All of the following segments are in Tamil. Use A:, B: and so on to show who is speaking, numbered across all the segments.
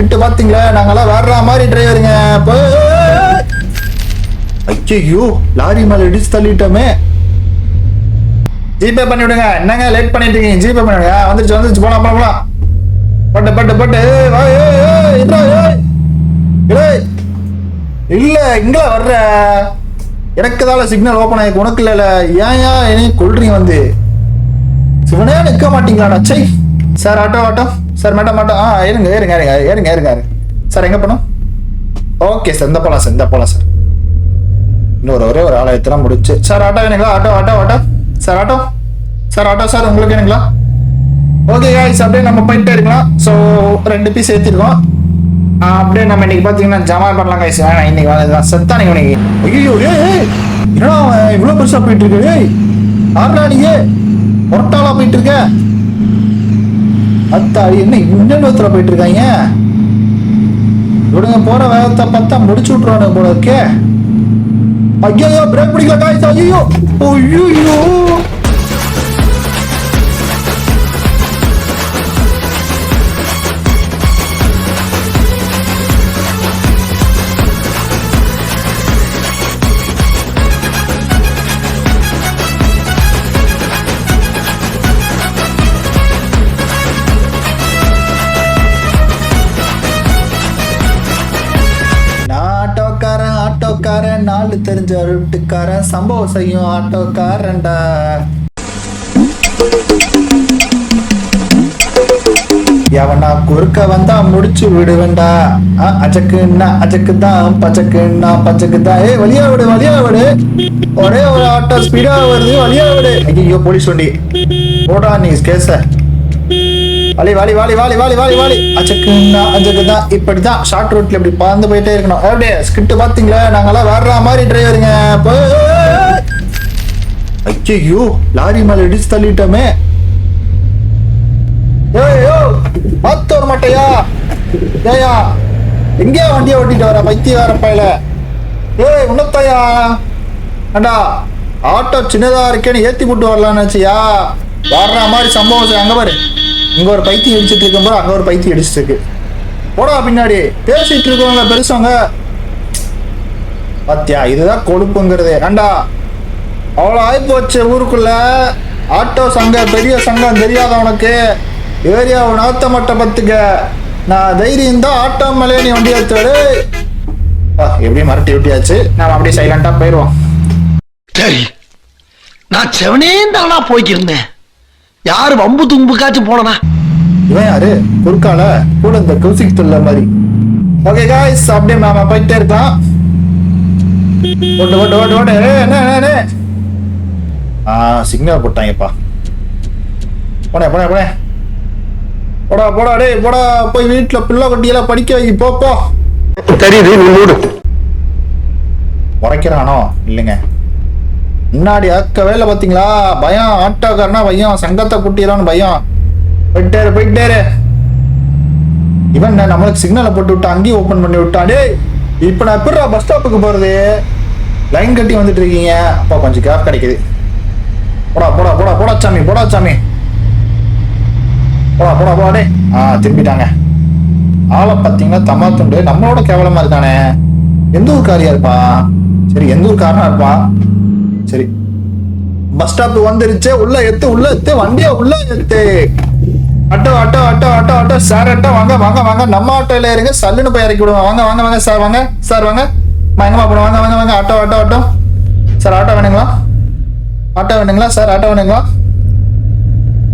A: ஸ்கிரிப்ட் பாத்தீங்களா? நாங்கெல்லாம் வர்ற மாதிரி டிரைவருங்க ஐயோ லாரி மேல இடிச்சு தள்ளிட்டோமே. ஜிபே பண்ணி விடுங்க என்னங்க லேட் பண்ணிட்டு இருக்கீங்க ஜிபே பண்ணிவிடுங்க. வந்துருச்சு வந்துருச்சு. போலாம் போலாம் போலாம். பட்டு பட்டு பட்டு. ஏய், ஏய், ஏய், ஏய். ஏய். இல்ல இங்க வர்ற. எனக்கு தான் சிக்னல் ஓப்பன் ஆயிருக்கு. உனக்கு இல்ல ஏன் ஏன் கொள்றீங்க கொல்றீங்க வந்து? சிவனே நிக்க மாட்டீங்களாடா? சை sir ah, auto auto sir madam auto ஆ ஏறுங்க ஏறுங்க ஏறுங்க ஏறுங்க ஏறுங்க சார் எங்கே போனோம் ஓகே சார் இந்த போகலாம் சார் இந்த போகலாம் சார் இன்னொரு ஒரே ஒரு ஆளை எத்தனை முடிச்சு. சார் ஆட்டோ வேணுங்களா? Auto auto auto sir auto sir auto sir உங்களுக்கு வேணுங்களா? ஓகே காய்ஸ் அப்படியே நம்ம போயிட்டே இருக்கலாம். ஸோ ரெண்டு பீஸ் ஏற்றிருக்கோம் அப்படியே நம்ம இன்னைக்கு பார்த்தீங்கன்னா ஜமா பண்ணலாம் காய்ஸ் வேணாம் இன்னைக்கு வந்து செத்தா நீங்கள் இன்னைக்கு. ஐயோ ஏ என்னடா அவன் இவ்வளோ பெருசாக போயிட்டு இருக்கு ஏய். ஆறுடா போயிட்டுருக்கேன் போயிட்டு இருக்க. அத்தாடி என்ன இன்னொரு ஒருத்தர போயிட்டு இருக்காங்க இவனுங்க போற வேகத்தை பார்த்தா முடிச்சு விட்டுருவானுங்க போல இருக்கே. ஐயோ பிரேக் பிடிக்கல காய்ச்சா ஐயோ ஐயோ. ஆட்டோக்காரன் நாலு தெரிஞ்ச வீட்டுக்காரன் சம்பவம் செய்யும் ஆட்டோக்காரன்டா. எவனா குறுக்க வந்தா முடிச்சு விடுவேன்டா. ஆ, அஜக்குன்னா அஜக்கு தான் பச்சக்குன்னா பச்சக்கு தான் ஏய் வழியா விடு வழியா விடு. ஒரே ஒரு ஆட்டோ ஸ்பீடா வருது வழியா விடு. ஐயோ போலீஸ் வண்டி. போடா நீ கேச. வாலி வாலி வாலி வாலி வாலி வாலி வாலி. அச்சக்குன்னா இப்படி இப்படிதான் ஷார்ட் ரூட்ல இப்படி பறந்து போயிட்டே இருக்கணும். அப்படியே ஸ்கிரிப்ட் பாத்தீங்களா? நாங்கெல்லாம் வர்ற மாதிரி டிரைவருங்க ஐயோ லாரி மேல இடிச்சு தள்ளிட்டோமே. ஏயோ பார்த்து வர மாட்டையா? ஏயா எங்கேயா வண்டியை ஓட்டிட்டு வர? பைத்தியக்கார பையல. ஏய் உன்னத்தையா? அண்டா ஆட்டோ சின்னதா இருக்கேன்னு ஏத்தி போட்டு வரலான்னு வச்சியா வர்ற மாதிரி சம்பவம் அங்க பாரு. இங்க ஒரு பைத்தியம் இடிச்சிட்டு இருக்கும் போது அங்க ஒரு பைத்தியம் இடிச்சிட்டு இருக்கு. போடா பின்னாடி. பேசிட்டு இருக்கவங்க பெருசவங்க. பாத்தியா இதுதான் கொழுப்புங்கிறது. ஏண்டா அவ்வளோ ஆயிப்போச்சு ஊருக்குள்ள? ஆட்டோ சங்கம் பெரிய சங்கம் தெரியாத உனக்கு. ஏரியா நாத்த மட்ட பத்துக்க. நான் தைரியம் தான் ஆட்டோ மேலே நீ வண்டி எடுத்து எப்படியும் மிரட்டி விட்டியாச்சு. நாம அப்படியே சைலண்டா போயிடுவோம்
B: சரி நான் செவனே தானா போய்க்கிருந்தேன். யாரு வம்பு தும்புக்காச்சும் போனனா?
A: இவன் யாரு? குறுக்கால கூட இந்த கௌசிக் தொல்ல மாதிரி. ஓகே காய்ஸ் அப்படியே நாம போயிட்டே இருக்கலாம் ஓட்டு ஓட்டு ஓட்டு ஓட்டு என்ன ஆ சிக்னல் போட்டாங்கப்பா. போனே போனே போனே போடா போடா டேய் போடா. போய் வீட்டுல பிள்ளை குட்டியெல்லாம் படிக்க வை போ போ.
B: தெரியுது நீ மூடு.
A: உரைக்கிறானோ? இல்லைங்க. முன்னாடி அக்க வேலை பார்த்தீங்களா? பயம். ஆட்டோக்காரனா பயம். சங்கத்தை குட்டிடான்னு பயம். போயிட்டேரு போயிட்டேரு. இவன் நம்மளுக்கு சிக்னலை போட்டு விட்டு அங்கேயும் ஓப்பன் பண்ணி விட்டான். டேய் இப்போ நான் எப்படிடா பஸ் ஸ்டாப்புக்கு போகிறது லைன் கட்டி வந்துட்டு இருக்கீங்க. அப்பா கொஞ்சம் கேப் கிடைக்குது. போடா போடா போடா போடா சாமி போடா சாமி. போடா போடா போடா டே ஆ திரும்பிட்டாங்க. ஆளை பார்த்தீங்கன்னா தம்மா துண்டு. நம்மளோட கேவலமாக இருக்கானே. எந்த ஊர் காரியா இருப்பா? சரி எந்த ஒரு காரணம் இருப்பா? சரி. பஸ் ஸ்டாப் வந்துருச்சு. உள்ள எத்து உள்ள எத்து வண்டிய உள்ள எத்து. Auto auto auto auto auto. Sir auto வாங்க வாங்க வாங்க. நம்ம ஆட்டோல இருங்க. சல்லுன்னு போய் இறக்கி விடுவோம் வாங்க வாங்க வாங்க சார் வாங்க. சார் வாங்க. மயங்கமா போடும் வாங்க வாங்க வாங்க. Auto auto auto. Sir auto வேணுங்களா? ஆட்டோ வேணுங்களா? சார் ஆட்டோ வேணுங்களா?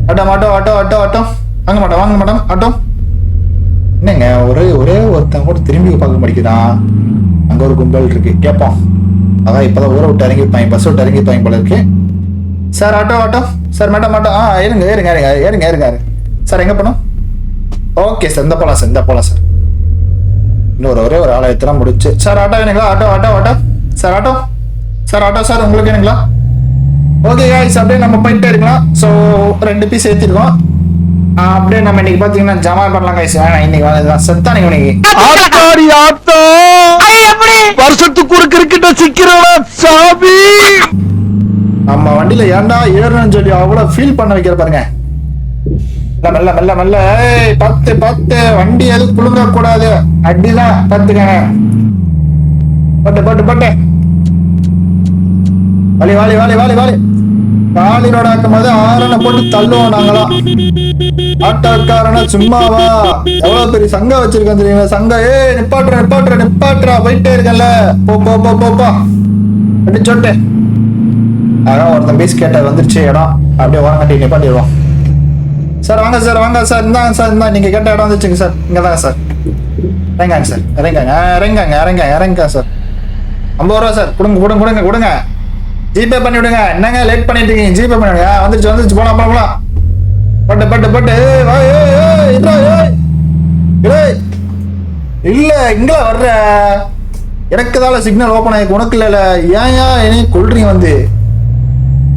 A: Auto auto auto auto auto. வாங்க மேடம் வாங்க மேடம். ஆட்டோ. என்னங்க? ஒரே ஒரே ஒருத்தன் கூட திரும்பி பார்க்க மாட்டேங்குதான் அங்க ஒரு கும்பல் இருக்கு. கேட்போம். அதான் இப்போதான் ஊரை விட்டு இறங்கிப்பாங்க பஸ் விட்டு இறங்கிப்பாங்க போல இருக்கு. Sir auto auto sir madam auto ஆ ஏறுங்க ஏறுங்க ஏறுங்க ஏறுங்க ஏறுங்க சார் எங்க போனோம் ஓகே சார் இந்த போலாம் சார் இந்த போலாம் சார் இன்னொரு ஒரே ஒரு ஆளை எத்தனை முடிச்சு. சார் ஆட்டோ வேணுங்களா? Auto auto auto sir auto sir auto sir உங்களுக்கு வேணுங்களா? ஓகே காய்ஸ் அப்படியே நம்ம போயிட்டே இருக்கலாம். ஸோ ரெண்டு பீஸ் ஏற்றிருக்கோம் அப்படியே நம்ம இன்னைக்கு பார்த்தீங்கன்னா ஜமா பண்ணலாம் காய்ஸ் வேணாம் இன்னைக்கு வந்து செத்தா நீங்க இன்னைக்கு.
B: ஆத்தாடி ஆத்தா! வருஷத்துக்கு ஒரு கிரிக்கெட்ட சிக்கிறோட சாமி.
A: நம்ம வண்டியில ஏன்டா ஏறணும்னு சொல்லி அவ்வளவு ஃபீல் பண்ண வைக்கிற பாருங்க. மெல்ல மெல்ல மெல்ல ஏய், பத்து பத்து. வண்டி எதுவும் குழுங்க கூடாது அடிதான் பத்துக்கங்க பட்டு பட்டு பட்டு. வலி வாலி வாலி வாலி வாலி. வாலி ரோடு போது ஆரனை போட்டு தள்ளுவோம் நாங்களாம் ஆட்டோக்காரன சும்மாவா? எவ்வளவு பெரிய சங்கம் வச்சிருக்கேன் தெரியுங்களா சங்கம். ஏ நிப்பாட்டுற நிப்பாட்டுற நிப்பாட்டுறா. போயிட்டே இருக்கல போ போ போ போ போ. அப்படி சொட்டு. அதான் ஒருத்தன் பீஸ் கேட்ட வந்துருச்சு இடம் அப்படியே ஓரம் கட்டி நிப்பாட்டிடுவோம். சார் வாங்க சார் வாங்க சார். இந்தாங்க சார் இந்தா நீங்க கேட்ட இடம் வந்துச்சுங்க சார். இங்க தாங்க சார். இறங்காங்க சார். இறங்காங்க இறங்காங்க இறங்க இறங்க சார். ஐம்பது ரூபா சார். கொடுங்க கொடுங்க கொடுங்க கொடுங்க. ஜிபே பண்ணி விடுங்க. என்னங்க லேட் பண்ணிட்டு இருக்கீங்க ஜிபே பண்ணி விடுங்க. வந்துருச்சு வந்துருச்சு. போலாம் போலாம் போலாம். பட்டு பட்டு பட்டு. ஏய், ஏய். இல்ல இங்க வர்ற. எனக்கு தான் சிக்னல் ஓப்பன் ஆகி உனக்கு இல்ல ஏன் ஏன் என்னைய கொல்றீங்க வந்து?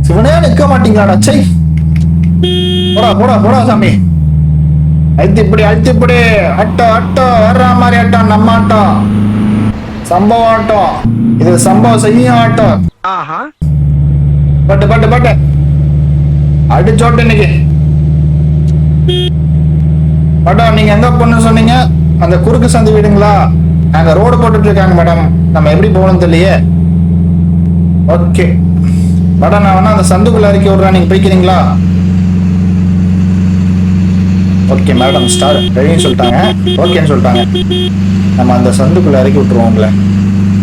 A: சிவனே நிக்க மாட்டீங்களாடா. சை போடா போடா போடா சாமி. அழுத்தி இப்படி அழுத்தி இப்படி அட்டோ அட்டோ வர்ற மாதிரி ஆட்டம் நம்ம ஆட்டம் சம்பவம் ஆட்டம் இது சம்பவம் செய்யும் ஆட்டம்
B: ஆஹா.
A: பட்டு பட்டு பட்டு. அடிச்சோட்டு இன்னைக்கு. மேடம் நீங்க எங்க போகணும்னு சொன்னீங்க? அந்த குறுக்கு சந்து வீடுங்களா? நாங்க ரோடு போட்டுட்டு இருக்காங்க மேடம் நம்ம எப்படி போகணும்னு தெரியலையே. ஓகே மேடம் நான் வேணா அந்த சந்துக்குள்ள இறக்கி விடுறேன். நீங்க போய்க்கிறீங்களா? ஓகே மேடம் ஸ்டார் ரெடின்னு சொல்லிட்டாங்க. ஓகேன்னு சொல்லிட்டாங்க. நம்ம அந்த சந்துக்குள்ள இறக்கி விட்டுருவோம்ல.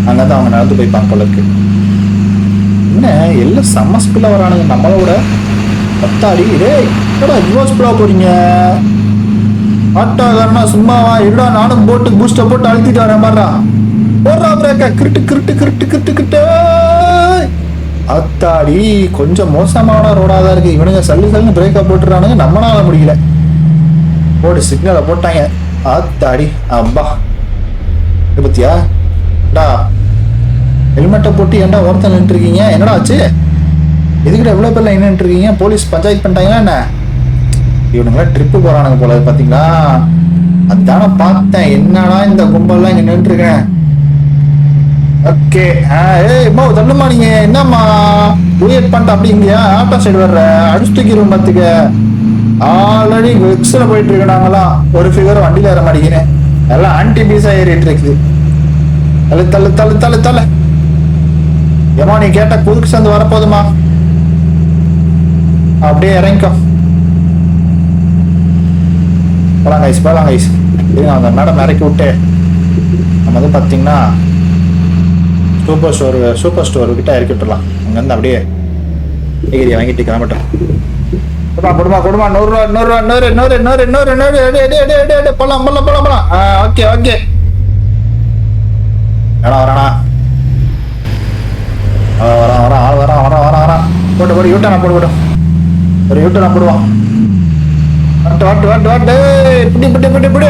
A: அங்கே தான் அவங்க நடந்து போய்ப்பாங்க போல இருக்கு என்ன? எல்லாம் செம்ம ஸ்பீடாக வரானுங்க. நம்மளோட பத்தாடி. டேய் என்னடா ரிவர்ஸ் ஸ்பீடாக போறீங்க? ஆட்டோக்காரனா சும்மாவா? இருடா நானும் போட்டு பூஸ்டர் போட்டு அழுத்திட்டு வரேன் மாறா போடுறா பிரேக்க கிருட்டு கிருட்டு கிருட்டு கிருட்டு கிட்ட அத்தாடி கொஞ்சம் மோசமான ரோடாக தான் இருக்கு. இவனுங்க சல்லு சல்லுன்னு பிரேக்கை போட்டுறானுங்க. நம்மளால முடியல. போடு சிக்னலை போட்டாங்க. அத்தாடி அப்பா பத்தியா? டா ஹெல்மெட்டை போட்டு ஏன்டா ஒருத்தன் நின்றுருக்கீங்க? என்னடா ஆச்சு? எதுக்கிட்ட எவ்வளோ பேர்ல நின்றுட்டு போலீஸ் பஞ்சாயத்து பண்ணிட்டாங்களா என்ன? இவனுங்களாம் ட்ரிப்பு போகிறானுங்க போல பார்த்தீங்களா அதான பார்த்தேன். என்னடா இந்த கும்பல்லாம் இங்கே நின்றுருக்கேன் ஓகே ஏய் அம்மா தள்ளுமா நீங்க. என்னம்மா? டூயட் பண்ணிட்டு அப்படிங்கயா ஆட்டோ சைடு வர்ற. அடிச்சு தூக்கிடுவோம் பார்த்துக்க ஆல்ரெடி வெக்ஸில் போயிட்டு இருக்கு நாங்களாம் ஒரு ஃபிகர் வண்டியில் ஏற மாட்டேங்கிறேன் எல்லாம் ஆன்டி பீஸாக ஏறிட்டு இருக்குது. தள்ளு தலை தலை தலை தலை ஏமா நீ கேட்ட குதுக்கு சந்து வரப்போதுமா? அப்படியே இறங்கிக்கோ. போலாம் கைஸ் போலாம் கைஸ் இருங்க அந்த மேடம் இறக்கி விட்டு நம்ம வந்து பார்த்தீங்கன்னா சூப்பர் ஸ்டோர் சூப்பர் ஸ்டோர் கிட்ட இறக்கி விட்டுலாம் அங்கேருந்து அப்படியே டிகிரி வாங்கிட்டு கிளம்பட்டோம். கொடுமா கொடுமா கொடுமா. நூறுரூவா நூறுரூவா நூறு நூறு நூறு நூறு நூறு எடு எடு எடு எடு எடு. போலாம் போலாம் போலாம் போலாம். ஓகே ஓகே வேணா வரானா? வரான் வரான் ஆள் வரான் வரான் வரான் வரான் போட்டு போட்டு யூட்டா போட்டு போட்டு. ஒரு யூட்டா போடுவான் வரட்டு வரட்டு வரட்டு வரட்டு. ஏய், பிடி பிடி பிடி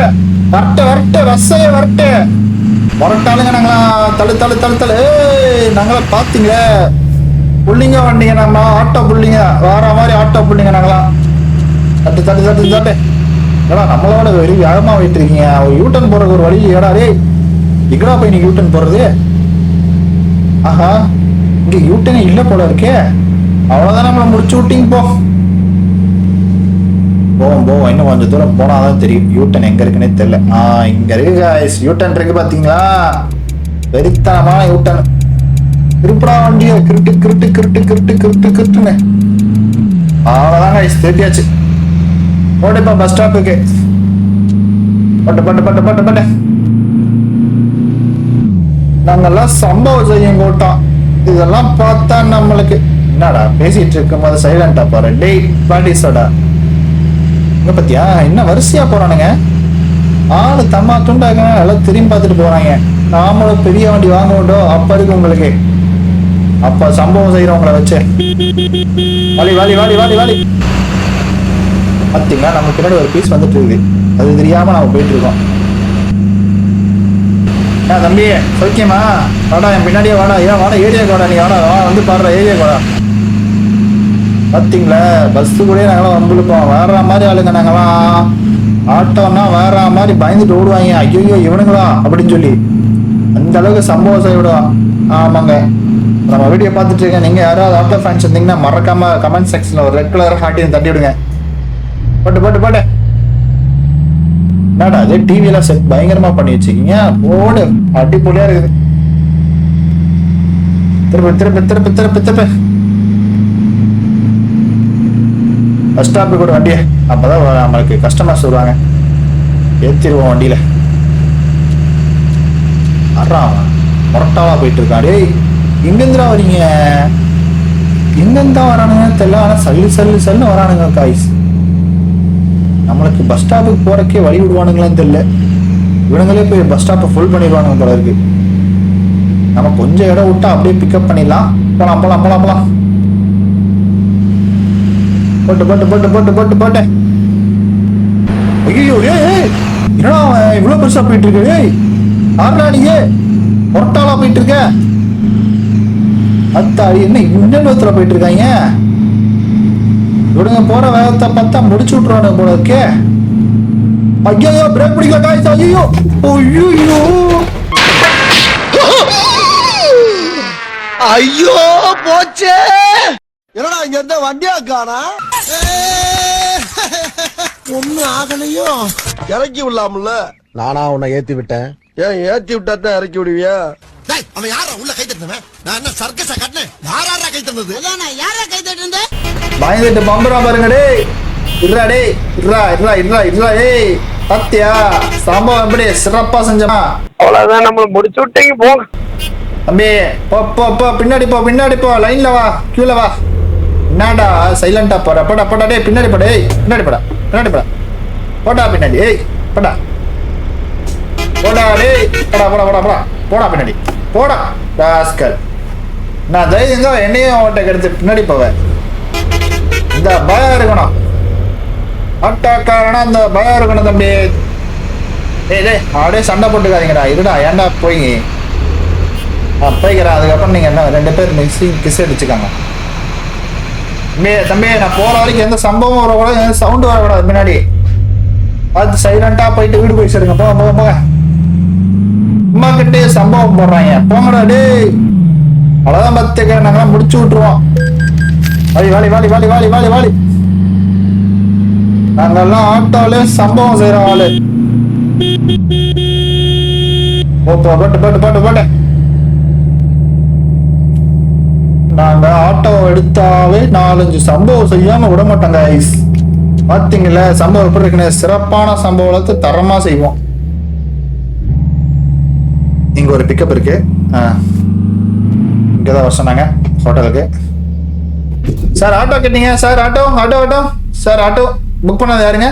A: வரட்டு வரட்டு ரசைய வரட்டு. வரட்டாளுங்க நாங்களா தள்ளு தள்ளு தள்ளு தள்ளு. ஏய் நாங்களா பாத்தீங்களே புள்ளிங்க வண்டிங்க நாங்களா ஆட்டோ புள்ளிங்க. வேற மாதிரி ஆட்டோ புள்ளிங்க நாங்களா. தட்டு தட்டு தட்டு தட்டு. ஏடா நம்மளோட வெறி வேகமா போயிட்டு இருக்கீங்க. ஒரு யூட்டன் போறதுக்கு ஒரு வழி ஏடா டேய். இங்கடா போய் நீ யூட்டன் போறது ஆஹா. இங்க யூட்டனே இல்ல போல இருக்கே. அவ்வளோதான் நம்மளை முடிச்சு விட்டீங்க போ. போவோம் போவோம். இன்னும் கொஞ்சம் தூரம் போனாதான் தெரியும். யூட்டன் எங்க இருக்குன்னே தெரியல. ஆ இங்க இருக்கு காய்ஸ் யூட்டன் இருக்கு பாத்தீங்களா? வெறித்தனமான யூட்டன் திருப்படா வண்டியை. கிருட்டு கிருட்டு கிருட்டு கிருட்டு கிருட்டு கிருட்டுன்னு அவ்வளோதான் காய்ஸ் திருட்டியாச்சு போட்டுப்பா பஸ் ஸ்டாப்புக்கு பட்டு பட்டு பட்டு பட்டு பட்டு. நாங்கெல்லாம் சம்பவம் செய்யும் கூட்டம் இதெல்லாம் பார்த்தா நம்மளுக்கு. என்னடா பேசிட்டு இருக்கும் போது சைலண்டா பாரு. டேய் பாட்டிஸோட இங்க பத்தியா? என்ன வரிசையா போறானுங்க? ஆளு தம்மா துண்டாங்க எல்லாம் திரும்பி பார்த்துட்டு போறாங்க. நாமளும் பெரிய வண்டி வாங்க மாட்டோம் அப்ப இருக்கு உங்களுக்கு. அப்ப சம்பவம் செய்யறவங்கள வச்சு. வாலி வாலி வாலி வாலி வாலி. பார்த்தீங்கன்னா நம்ம பின்னாடி ஒரு பீஸ் வந்துட்டு இருக்குது. அது தெரியாம நாம போயிட்டு இருக்கோம். ஏன் தம்பி சௌக்கியமா? வாடா என் பின்னாடியே வாடா. ஏன் வாடா ஏரியா வாடா நீ வாடா வா வந்து பாடுற ஏரியா வாடா பார்த்தீங்களா பஸ்ஸு கூட நாங்களாம் வந்துருப்போம் வேற மாதிரி ஆளுங்க நாங்களாம் ஆட்டோன்னா வேற மாதிரி பயந்துட்டு ஓடுவாங்க. ஐயோ இவனுங்களா? அப்படின்னு சொல்லி. அந்த அளவுக்கு சம்பவம் செய்ய ஆமாங்க. நம்ம வீடியோ பார்த்துட்டு இருக்கேன். நீங்க யாராவது ஆட்டோ ஃபேன்ஸ் இருந்தீங்கன்னா மறக்காம கமெண்ட் செக்ஷன்ல ஒரு ரெட் கலர் ஹாட்டி தட்டி விடுங்க போட்டு போட்டு போட்டு. என்னடா அது டிவி எல்லாம் செட் பயங்கரமா பண்ணி வச்சுக்கீங்க போடு அடிப்பொலியா இருக்குது. திருப்பி திருப்பி திருப்பி திருப்பி திருப்பி. பஸ் ஸ்டாப்பு கூட வண்டியை. அப்பதான் நம்மளுக்கு கஸ்டமர்ஸ் வருவாங்க. ஏத்திடுவோம் வண்டியில. அறான் மொரட்டாவா போயிட்டு இருக்கான் டேய் எங்கேருந்துடா வரீங்க? எங்கேருந்தா வரானுங்க தெரியல. ஆனா சல்லு சல்லு சல்லுன்னு வரானுங்க காய்ஸ் நம்மளுக்கு பஸ் ஸ்டாப்புக்கு போறக்கே வழி விடுவானுங்களான்னு தெரியல. இவனுங்களே போய் பஸ் ஸ்டாப்பை ஃபுல் பண்ணிடுவானுங்க போல இருக்கு. நம்ம கொஞ்சம் இடம் விட்டா அப்படியே பிக்கப் பண்ணிடலாம். போலாம் போலாம் போலாம் போலாம். போட்டு போட்டு போட்டு போட்டு போட்டு போட்டு. ஐயோ ஏய் என்னடா அவன் இவ்வளோ பெருசாக போயிட்டு இருக்கு? ஏய் ஆர்டா நீயே பொரட்டாளா போயிட்டு இருக்க? அத்தாடி என்ன இன்னொரு போயிட்டு இருக்காங்க? இவனுங்க போற வேகத்தை பார்த்தா முடிச்சு விட்டுருவானு போல இருக்கே. ஐயோ பிரேக் பிடிக்கல காய்ஸ் ஐயோ ஐயோ
B: ஐயோ போச்சே.
C: என்னடா இங்க இருந்த வண்டியா காணா ஒண்ணு ஆகலையோ. இறக்கி விடலாம்ல. நானா உன்னை ஏத்தி விட்டேன். ஏன் ஏத்தி விட்டா தான் இறக்கி விடுவியா?
D: அவன் யாரா உள்ள கை தட்டினவன்? நான் என்ன சர்க்கஸா கட்டினேன்? யாரா கை தந்தது
E: யாரா கை தட்டு
A: பயந்துட்டு பம்பரா பாருங்க டேய். இருடா டேய். இருடா இருடா இருடா இருடா ஏய். பத்தியா சம்பவம் எப்படி? சிறப்பா செஞ்சமா?
B: அவ்வளவுதான் நம்மள முடிச்சு விட்டீங்க போங்க
A: தம்பி போ போ போ. பின்னாடி போ பின்னாடி போ. லைன்ல வா கியூல வா. என்னடா சைலண்டா போற? போடா போடா டேய். பின்னாடி போடா ஏய். பின்னாடி போடா பின்னாடி போடா. போடா பின்னாடி ஏய். போடா. போடா டேய். போடா போடா போடா போடா. போடா பின்னாடி. போடா ராஸ்கல் நான் தைரியங்க என்னையும் ஓட்ட கெடுத்து பின்னாடி போவேன். இந்த பயம் இருக்கணும். ஆட்டோக்காரனா இந்த பயம் இருக்கணும் தம்பி. ஏய் டேய் அப்படியே சண்டை போட்டுக்காதீங்கடா. இருடா ஏன்டா போய் போய்க்கிறேன். அதுக்கப்புறம் நீங்கள் என்ன ரெண்டு பேர் மிக்ஸி கிஸ் அடிச்சுக்காங்க. தம்பி தம்பி நான் போகிற வரைக்கும் எந்த சம்பவம் வரக்கூடாது எந்த சவுண்டு வரக்கூடாது பின்னாடி. பார்த்து சைலண்டாக போயிட்டு வீடு போய் சேருங்க போங்க போங்க போங்க. அம்மா கிட்டே சம்பவம் போடுறாங்க. போங்கடா டேய். அவ்வளோதான் பத்துக்க நாங்களாம் முடிச்சு விட்டுருவோம். வாலி வாலி வாலி வாலி வாலி வாலி வாலி. நாங்கெல்லாம் ஆட்டோல சம்பவம் செய்யற ஆளு. போ போட்டு போட்டு போட்டு போட்டு. நாங்க ஆட்டோ எடுத்தாவே நாலஞ்சு சம்பவம் செய்யாம விட மாட்டோங்க ஐஸ் பாத்தீங்கல்ல சம்பவம் எப்படி இருக்குன்னு? சிறப்பான சம்பவத்தை தரமா செய்வோம். இங்க ஒரு பிக்கப் இருக்கு. இங்கதான் வர சொன்னாங்க ஹோட்டலுக்கு சார் ஆட்டோ கேட்டீங்க. Sir auto auto auto sir auto book பண்ணாத யாருங்க?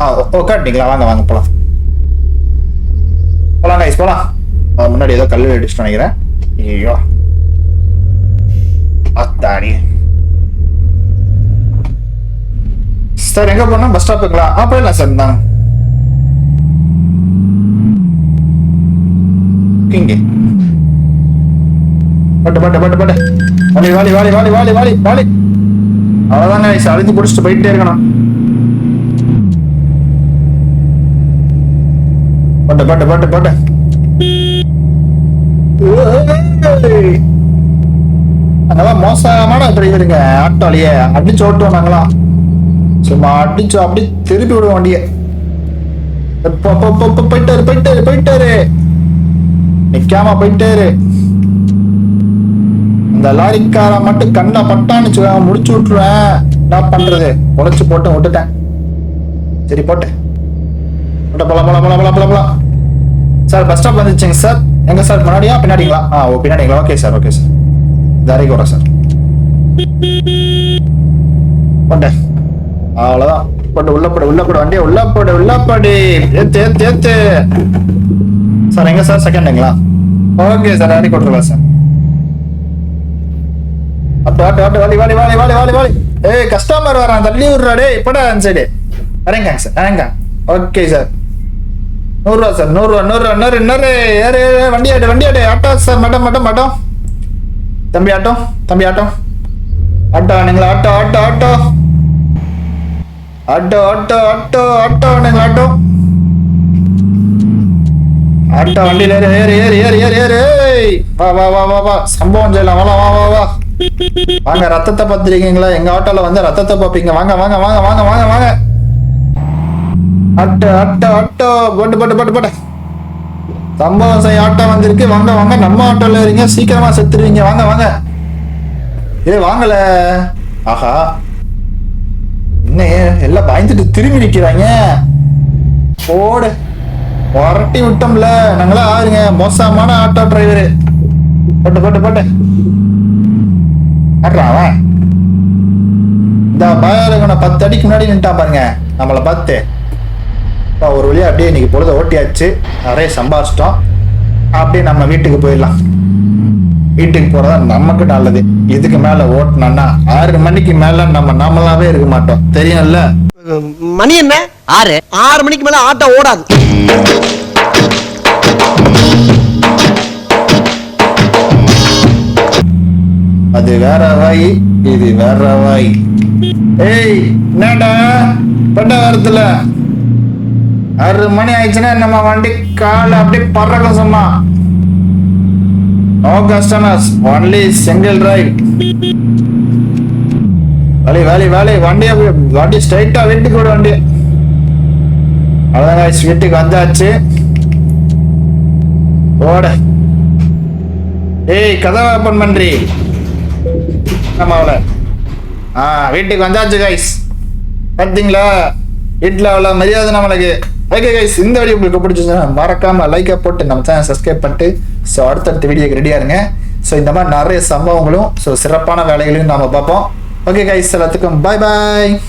A: ஆ உட்காட்டிங்களா வாங்க வாங்க போலாம். போலாம் கைஸ் போலாம். முன்னாடி ஏதோ கல்லு அடிச்சுட்டு நினைக்கிறேன். ஐயோ. அத்தாடி. சார் எங்க போனா? பஸ் ஸ்டாப்புங்களா ஆ போயிடலாம் சார் இந்தாங்க. இங்கே. பட்டு பட்டு பட்டு பட்டு. வாலி வாலி வாலி வாலி வாலி வாலி வாலி. அவ்வளோதாங்க ஐஸ் அழுத்தி பிடிச்சிட்டு போயிட்டே இருக்கணும். பட்டு பட்டு பட்டு பட்டு. அதெல்லாம் மோசமான டிரைவருங்க. ஆட்டோலயே அடிச்சு ஓட்டுவோம் நாங்களாம் சும்மா அடிச்சு அப்படி திருப்பி விடுவோம் வண்டியை. போயிட்டாரு போயிட்டாரு போயிட்டாரு. நிக்காம போயிட்டாரு. இந்த லாரிக்கார மட்டும் கண்ணை பட்டான்னு முடிச்சு விட்டுருவேன் என்ன பண்றது? உழைச்சு போட்டு விட்டுட்டேன். சரி போட்டு. போட்ட போலாம் போலாம் போலாம் போலாம் போலாம் போலாம். சார் பஸ் ஸ்டாப் வந்துச்சுங்க சார். எங்க சார்? முன்னாடியா பின்னாடிங்களா? ஆ ஓ பின்னாடிங்களா. Okay sir okay sir. தாரிக்கு வரேன் சார். போட்டேன் அவ்வளோதான் போட்டு உள்ள போடு உள்ள போடு வண்டியை உள்ள போடு உள்ள போடு. ஏத்து ஏத்து ஏத்து. சார் எங்க சார்? செகண்டுங்களா ஓகே சார் அடி கொடுத்துருவா சார். அப்போ ஆட்டு ஆட்டு வாலி வாலி வாலி வாலி வாலி வாலி. ஏய் கஸ்டமர் வரான் தள்ளி விடுறா டே இப்படா அந்த சைடு இறங்க சார் இறங்க ஓகே சார் நூறுரூவா சார் நூறுரூவா நூறுரூவா நூறு நூறு. ஏறு ஏறு, வண்டி ஆட்டு வண்டி ஆட்டு ஆட்டோ சார் மட்டும் மட்டும் மேடம் தம்பி ஆட்டோ தம்பி ஆட்டோ. ஆட்டோ நீங்களா? Auto auto auto. Auto auto auto auto நீங்களா? ஆட்டோ. ஆட்டோ வண்டியில ஏறு ஏறு ஏறு ஏறு ஏறு. ஏறு ஏய். வா வா வா வா வா. சம்பவம் செய்யலாம். வா வா வா வா. வாங்க ரத்தத்தை பார்த்துருக்கீங்களா எங்க ஆட்டோல வந்து ரத்தத்தை பார்ப்பீங்க வாங்க வாங்க வாங்க வாங்க வாங்க வாங்க. Auto auto auto. போட்டு போட்டு போட்டு போட்டு. சம்பவம் செய்ய ஆட்டோ வந்திருக்கு. வாங்க வாங்க. நம்ம ஆட்டோல இருங்க சீக்கிரமா செத்துருவீங்க. வாங்க வாங்க. ஏ வாங்கல. ஆஹா. என்ன எல்லாம் பயந்துட்டு திரும்பி நிக்கிறாங்க. போடு. புரட்டி விட்டோம்ல. நாங்களா ஆறுங்க. மோசமான ஆட்டோ டிரைவரு. போட்டு போட்டு போட்டு. அவன். இந்த பயாலகனை பத்து அடிக்கு முன்னாடி நின்ட்டான் பாருங்க. நம்மளை பார்த்து. ஒரு வழியா அப்படியே இன்னைக்கு பொழுத ஓட்டியாச்சு. நிறைய சம்பாதிச்சிட்டோம். அப்படியே நம்ம வீட்டுக்கு போயிடலாம். வீட்டுக்கு போறதா நமக்கு நல்லது. இதுக்கு மேல ஓட்டினோம்னா ஆறு மணிக்கு மேல நம்ம நம்மளாவே இருக்க மாட்டோம். தெரியும்ல?
B: மணி என்ன? ஆறு. ஆறு மணிக்கு மேல ஆட்டோ ஓடாது.
A: அது வேற வாய் இது வேற வாய். ஏய் என்னடா? பண்ட வரத்துல. ஆறு மணி ஆயிடுச்சுன்னா நம்ம வண்டி கால் அப்படியே பறக்கும் சும்மா. No customers only single ride வேலை வேலை வேலை வண்டியை வண்டி ஸ்ட்ரைட்டா வீட்டுக்கு விட வண்டி. அவ்வளோதான் வீட்டுக்கு வந்தாச்சு. ஓட. ஏய் கதவை ஓப்பன் பண்றீ. நம்ம அவளை. ஆ வீட்டுக்கு வந்தாச்சு கைஸ் பார்த்தீங்களா வீட்டில் அவ்வளோ மரியாதை நம்மளுக்கு ஓகே கைஸ் இந்த வீடியோ உங்களுக்கு பிடிச்சிருந்தா மறக்காம லைக்கை போட்டு நம்ம சேனல் சப்ஸ்கிரைப் பண்ணிட்டு ஸோ அடுத்தடுத்த வீடியோக்கு ரெடியாக இருங்க. ஸோ இந்த மாதிரி நிறைய சம்பவங்களும் ஸோ சிறப்பான வேலைகளையும் நாம் பார்ப்போம். ஓகே கைஸ் எல்லாத்துக்கும் பாய் பாய்